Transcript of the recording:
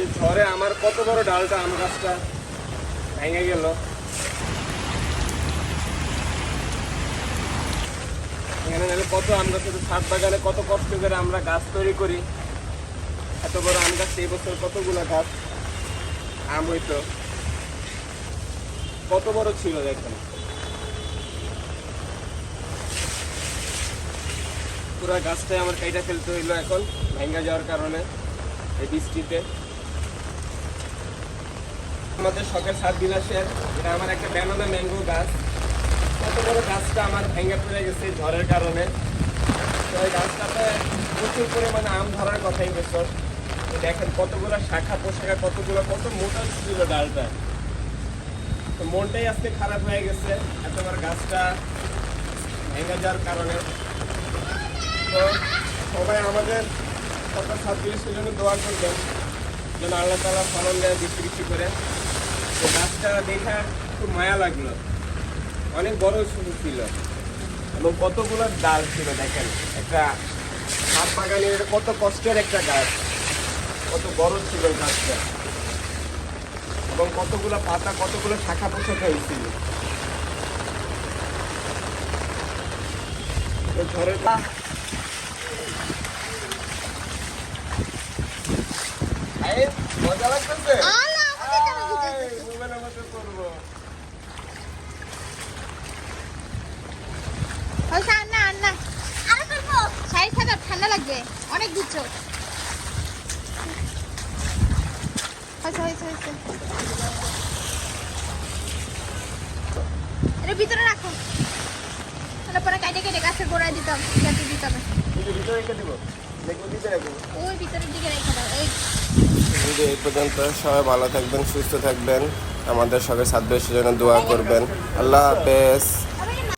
যে ঝড়ে আমার কত বড় ডালটা, আম গাছটা ভেঙে গেল। কত আম গাছের ছাদ বাগানে কত কষ্ট করে আমরা গাছ তৈরি করি। এত বড় আম গাছ, এই বছর কতগুলো গাছ আম হইতো। কত বড় ছিল দেখেন। পুরো গাছটাই আমার কাইটা ফেলতে হইল এখন, ভেঙে যাওয়ার কারণে এই বৃষ্টিতে। আমাদের শখের সাত দিন বিলাসের, এটা আমার একটা ব্যানানা ম্যাঙ্গো গাছ। কত বড় গাছটা আমার ভেঙে পড়ে গেছে ঝড়ের কারণে। তো ওই গাছটাতে প্রচুর পরিমাণে আম ধরার কথাই তো দেখেন কতগুলো শাখা পোশাখা, কতগুলো, কত মোটা ছিল ডালটা। তো মনটাই আজকে খারাপ হয়ে গেছে, এত বড় গাছটা ভেঙে যাওয়ার কারণে। তো সবাই আমাদের সরকার ছাত্রীদের জন্য দোয়া করবেন, যেন আল্লাহ তালা ফলন দেয়, বেশি বেশি করে। তো গাছটা দেখা খুব মায়া লাগল। অনেক বড় শুরু ছিল। এবং কতগুলো ডাল ছিল দেখেন। একটা হাত বাগানের কত কষ্টের একটা গাছ। কত বড় ছিল গাছটা। এবং কতগুলো পাতা, কতগুলো শাখা পোশাক হয়েছিল। ঝড়ের মজা লাগতেছে। না না। আরও করব সাইড ঠান্ডা লাগবে। অনেক দিচ্ছ হয়েছে হয়েছে হয়েছে। এটা ভিতরে রাখো। এটা পরে কাটে কেটে গাছের গোড়ায় দিতাম ভিতরে রেখে দিব। ওই ভিতরের দিকে রেখে দাও এই। ভিডিও এই পর্যন্ত সবাই ভালো থাকবেন সুস্থ থাকবেন। আমাদের সবাই সাত জন্য দোয়া করবেন। আল্লাহ হাফেজ।